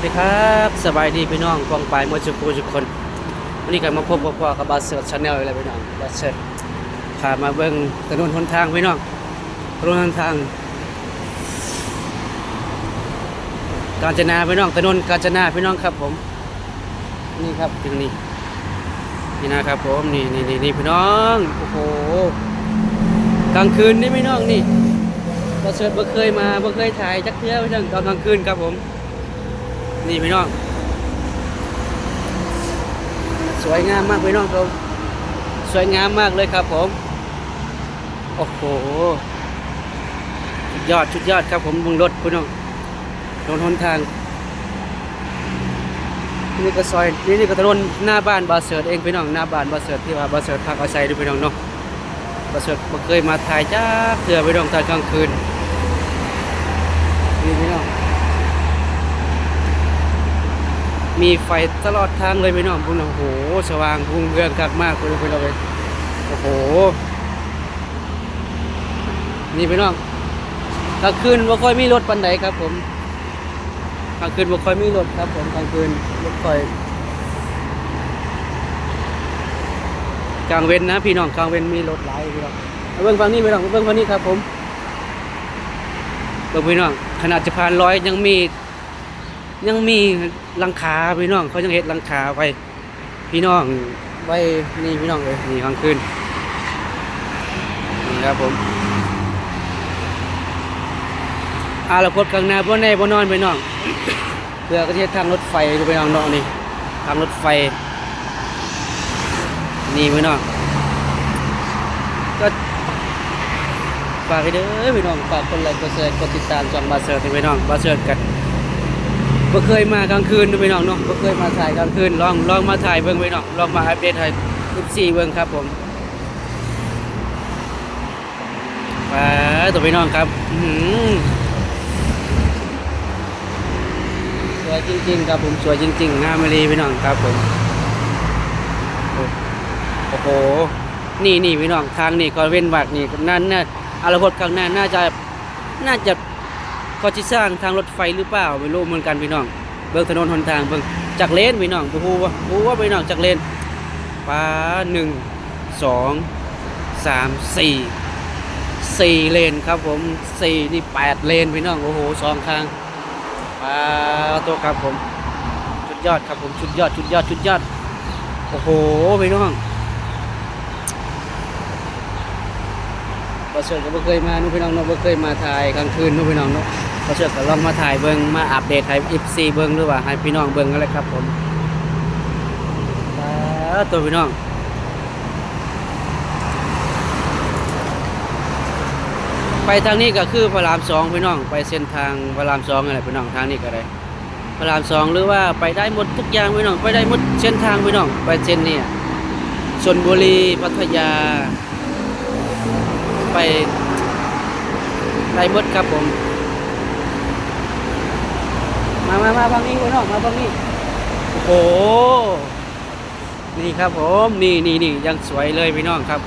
สวัสดีครับสบายดีพี่น้องกองปลายมวยจุกูทุกคนวันนี้ก็มาพบกับพ่อกับบาเสิร์ชาแนลอะไรพี่น้องบาเสิร์พามาเบิ่งถนนหนทางพี่น้องถนนหนทางกาญจนาพี่น้องถนนกาญจนาพี่น้องครับผม นี่ครับถึงนี่นี่นะครับผมนี่นี่นี่นี่พี่น้องโอ้โหกลางคืนนี่พี่น้องนี่บาเสิร์บ่เคยมาบ่เคยถ่ายจักเที่ยวพี่น้องตอนกลางคืนครับผม นี่พี่น้อง สวยงามมากพี่น้องครับสวยงามมากเลยครับผม โอ้โหยอดชุดยอดครับผมบงรถพี่น้องถนนหนทาง นี่ก็ซอยนี่นี่ก็ถนนหน้าบ้านบาเสิร์ตเองพี่น้องหน้าบ้านบาเสิร์ตที่ว่าบาเสิร์ตพักอาศัยด้วยพี่น้องเนาะบาเสิร์ตเคยมาถ่ายจ้าเถื่อพี่น้องตอนกลางคืนพี่น้อง มีไฟตลอดทางเลยพี่น้องพุ่นโอ้โห สว่างพุ่งเรืองคักมากเลยพี่น้องเลยโอ้โห นี่พี่น้องกลางคืนบ่ค่อยมีรถปันใดครับ ผมกลางคืนบ่ค่อยมีรถครับ ผมกลางคืนบ่ค่อยกลางเว้นนะพี่น้องกลางเว้นมีรถหลายพี่น้องเอาเบิ่งฝั่งนี้พี่น้องเบิ่งฝั่งนี้ครับ ผมเบิ่งพี่น้องขนาดจะผ่านร้อยยังมี ยังมีลังคาพี่น้อง เขายังเห็ดลังคาไว้พี่น้องไว้นี่พี่น้องเลยนี่กลางคืนนี่ครับผมอาละพดกลางนาบ่แน่บ่นอนพี่น้อง เพื่อก็จะทางรถไฟดูพี่น้องเนาะนี่ทางรถไฟ นี่พี่น้องก็ฝากให้เด้อพี่น้องฝากกดไลค์กดแชร์กดติดตามช่องบาเสิร์ตพี่น้องบาเสิร์ตกัน บ่เคยมากลางคืนเด้อพี่น้องเนาะบ่เคยมาถ่ายกลางคืนลองลองมาถ่ายเบิ่งพี่น้องลองมาอัปเดตให้14เบิ่งครับผมว้าตัวพี่น้องครับหือสวยจริง ๆ ครับผมสวยจริง ๆ งามเลยพี่น้องครับผมโอ้โหนี่นี่พี่น้องทางนี่ก็เว้นวักนี่นั่นน่ะอารพจน์ข้างหน้าน่าจะน่าจะ เขาจะสร้างทางรถไฟหรือเปล่าไม่รู้เหมือนกันพี่น้อง เบิ่งถนนหนทางเบิ่งจากเลนพี่น้องดูว่าดูว่าพี่น้องจากเลนป้าหนึ่งสองสามสี่สี่เลนครับผมสี่นี่แปดเลนพี่น้องโอ้โหสองข้างป้าตัวครับผมชุดยอดครับผมชุดยอดชุดยอดชุดยอดโอ้โหพี่น้องประเสริฐก็บ่เคยมานู่นพี่น้องเนาะบ่เคยมาถ่ายกลางคืนนู่นพี่น้องเนาะ ประเสริฐก็ลองมาถ่ายเบิ่งมาอัปเดตให้ FC เบิ่งหรือว่าให้พี่น้องเบิ่งกันเลยครับผมตัวพี่น้องไปทางนี้ก็คือพระรามสองพี่น้อง ไปเส้นทางพระรามสองอะไรพี่น้องทางนี้ก็ได้พระรามสองหรือว่าไปได้หมดทุกอย่างพี่น้อง ไปได้หมดเส้นทางพี่น้อง ไปเส้นนี้ชนบุรีพัทยา ไปได้หมดครับผม มามามาบางนี้พี่น้องมาบางนี้โอ้โหนี่ครับผมนี่นี่นี่ยังสวยเลยพี่น้องครับ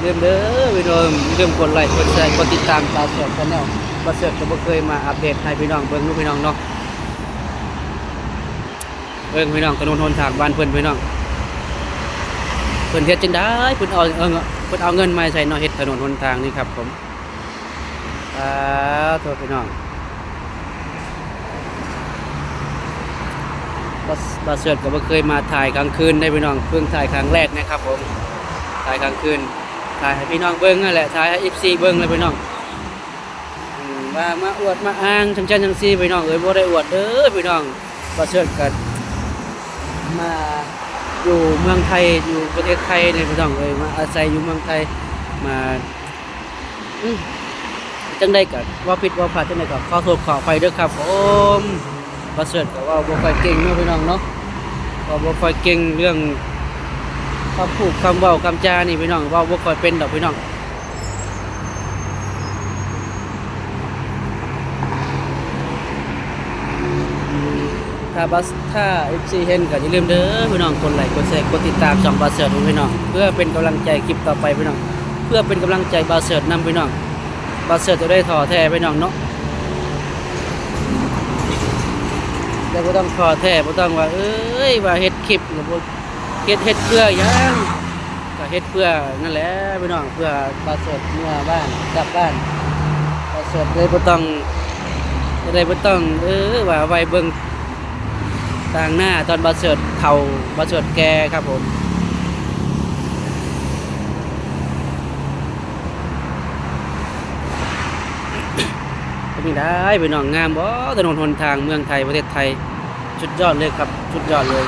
เริ่มเด้อพี่น้องเริ่มกดไลค์กดแชร์กดติดตามตาเสิร์ฟชาแนลบัเสิร์ฟก็บ่เคยมาอัปเดตให้พี่น้องเบิ่งลูกพี่น้องเนาะเบิ่งพี่น้องถนนหนทางบ้านเพิ่นพี่น้องเพิ่นเฮ็ดจังได๋เพิ่นเอาเอิ้นเพิ่นเอาเงินมาใส่เนาะเฮ็ดถนนหนทางนี่ครับผมอ่าโทษพี่น้อง บัสบัสเสิร์ฟก็บ่เคยมาถ่ายกลางคืนได้พี่น้องเพิ่งถ่ายครั้งแรกนะครับผมถ่ายกลางคืนถ่ายให้พี่น้องเบิ่งนั่นแหละถ่ายให้ FC เบิ่งเลยพี่น้องมามาอวดมาอ้างจังจันจังซีพี่น้องเอ้ยบ่ได้อวดเด้อพี่น้องบัสเสิร์ฟก็มาอยู่เมืองไทยอยู่ประเทศไทยเนี่ยพี่น้องเอ้ยมาอาศัยอยู่เมืองไทยมาจังได้ก็ว่าผิดว่าพลาดจังได้ก็ขอโทษขออภัยเด้อครับผม บัสเสิร์ฟก็เว่าบ่ค่อยเก่งเนาะพี่น้องเนาะเว่าบ่ค่อยเก่งเรื่องคำพูดคำเว้าคำจานี่พี่น้องเว้าบ่ค่อยเป็นดอกพี่น้องถ้าบัสถ้า FC เห็นก็อย่าลืมเด้อพี่น้องกดไลค์กดแชร์กดติดตามช่องบาเสิร์ตพี่น้องเพื่อเป็นกำลังใจคลิปต่อไปพี่น้องเพื่อเป็นกำลังใจบาเสิร์ตนำพี่น้องบาเสิร์ตจะได้ถ่อแท้พี่น้องเนาะ แล้วบ่ต้องขอแท้บ่ต้องว่าเอ้ยว่าเฮ็ดคลิปหรือบ่เฮ็ดเฮ็ดเพื่อหยังก็เฮ็ดเพื่อนั่นแหละพี่น้องเพื่อบาสดเมื่อบ้านกลับบ้านบาสดเลยบ่ต้องเลยบ่ต้องเออว่าไว้เบิ่งต่างหน้าตอนบาสดเข่าบาสดแก่ครับผม นี่ได้ไปน้องงามบ่ถนนหนทางเมืองไทยประเทศไทยชุดยอดเลยครับชุดยอดเลย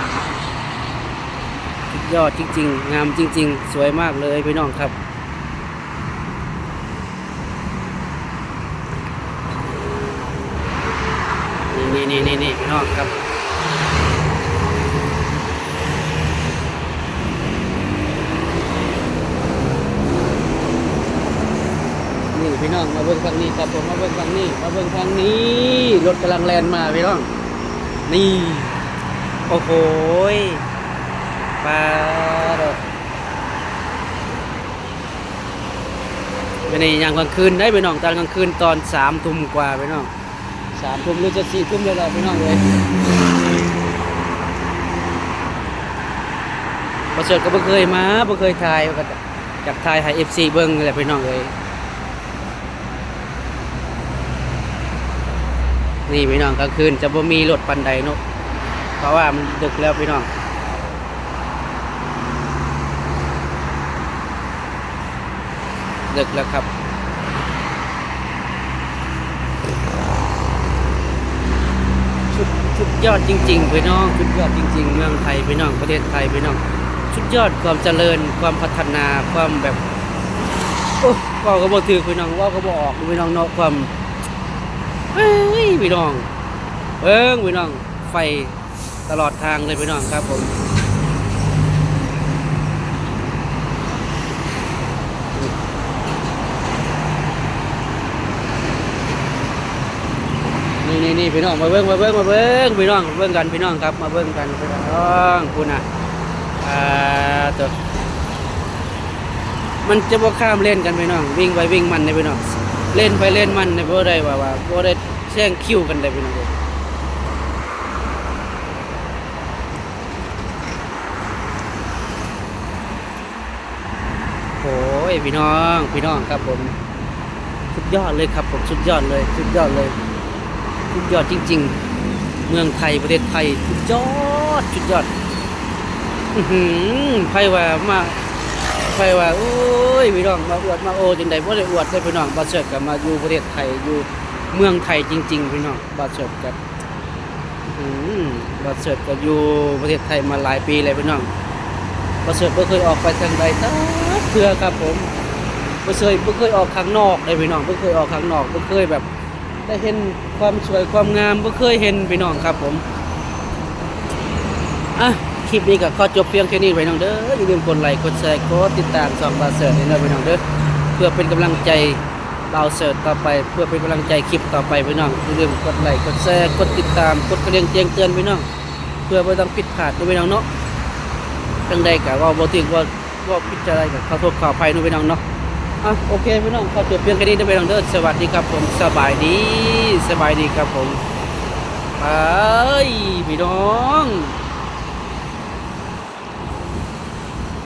ชุดยอดจริง ๆ งามจริง ๆ สวยมากเลยไปน้องครับนี่นี่นี่นี่พี่น้องครับนี่พี่น้อง มาเบิ่งฝั่งนี้ครับผมมาเบิ่งฝั่งนี้มาเบิ่งฝั่งนี้ รถกำลังแล่นมาพี่น้องนี่ โอ้โหปลาดเป็นในยามกลางคืนได้ไปน้องตอนกลางคืนตอนสามทุ่มกว่าไปน้องสามทุ่มหรือจะสี่ทุ่มเลยเราไปน้องเลยประเสริฐก็บ่เคยมาบ่เคยถ่ายก็จากถ่ายให้เอฟซีเบิ้งนี่แหละไปน้องเลย นี่ไปน้องกลางคืนจะบ่มีรถปันใดเนาะเพราะว่ามันดึกแล้วพี่น้องดึกแล้วครับ ชุดชุดยอดจริงๆพี่น้องชุดยอดจริง ๆ เมืองไทยพี่น้องประเทศไทยพี่น้องชุดยอดความเจริญความพัฒนาความแบบโอ้ว่าก็บอกถือพี่น้องว่าก็บอกออกพี่น้องเนาะความเฮ้ย พี่น้องเอิ้งพี่น้องไฟตลอดทางเลยพี่น้องครับผมนี่นี่นี่พี่น้องมาเบิ้งมาเบิ้งมาเบิ้งพี่น้องมาเบิ้งกันพี่น้องครับมาเบิ้งกันพี่น้องคุณอะอ่าตัวมันจะบ่ข้ามเล่นกันพี่น้อง วิ่งไปวิ่งมันเลยพี่น้อง เล่นไปเล่นมันเนี่ยบ่ได้ว่าว่าบ่ได้แซงคิวกันเลยพี่น้องโอ้ยพี่น้องพี่น้องครับผมสุดยอดเลยครับผมสุดยอดเลยสุดยอดเลยสุดยอดจริง ๆ เมืองไทยประเทศไทยสุดยอดสุดยอดอือหือไพว่ามา ไพว่าโอ้ยพี่น้องมาอวดมาโอจังใดบ่ได้อวดเลยพี่น้องบาเสิร์ตกับมาอยู่ประเทศไทยอยู่เมืองไทยจริง ๆ พี่น้องบาเสิร์ตกับอือบาเสิร์ตก็อยู่ประเทศไทยมาหลายปีเลยพี่น้องประเสริฐบ่เคยออกไปทางใดตักเทื่อครับผมบ่เคยบ่เคยออกข้างนอกเลยพี่น้องบ่เคยออกข้างนอกบ่เคยแบบได้เห็นความสวยความงามบ่เคยเห็นพี่น้องครับผมอะ คลิปนี้ก็ขอจบเพียงแค่นี้ไว้น้องเด้ออย่าลืมกดไลค์กดแชร์กดติดตามช่องบาเสิร์ตนี่นะพี่น้องเด้อเพื่อเป็นกำลังใจเราเสิร์ตต่อไปเพื่อเป็นกำลังใจคลิปต่อไปพี่น้องอย่าลืมกดไลค์กดแชร์กดติดตามกดกระดิ่งแจ้งเตือนพี่น้องเพื่อบ่ต้องผิดพลาดด้วยพี่น้องเนาะจังใดกะว่าบ่ถึงว่าว่าพิจารณากับขอโทษขออภัยนู่นพี่น้องเนาะอะโอเคพี่น้องขอจบเพียงแค่นี้เด้อพี่น้องเด้อสวัสดีครับผมสบายดีสบายดีครับผมไปพี่น้อง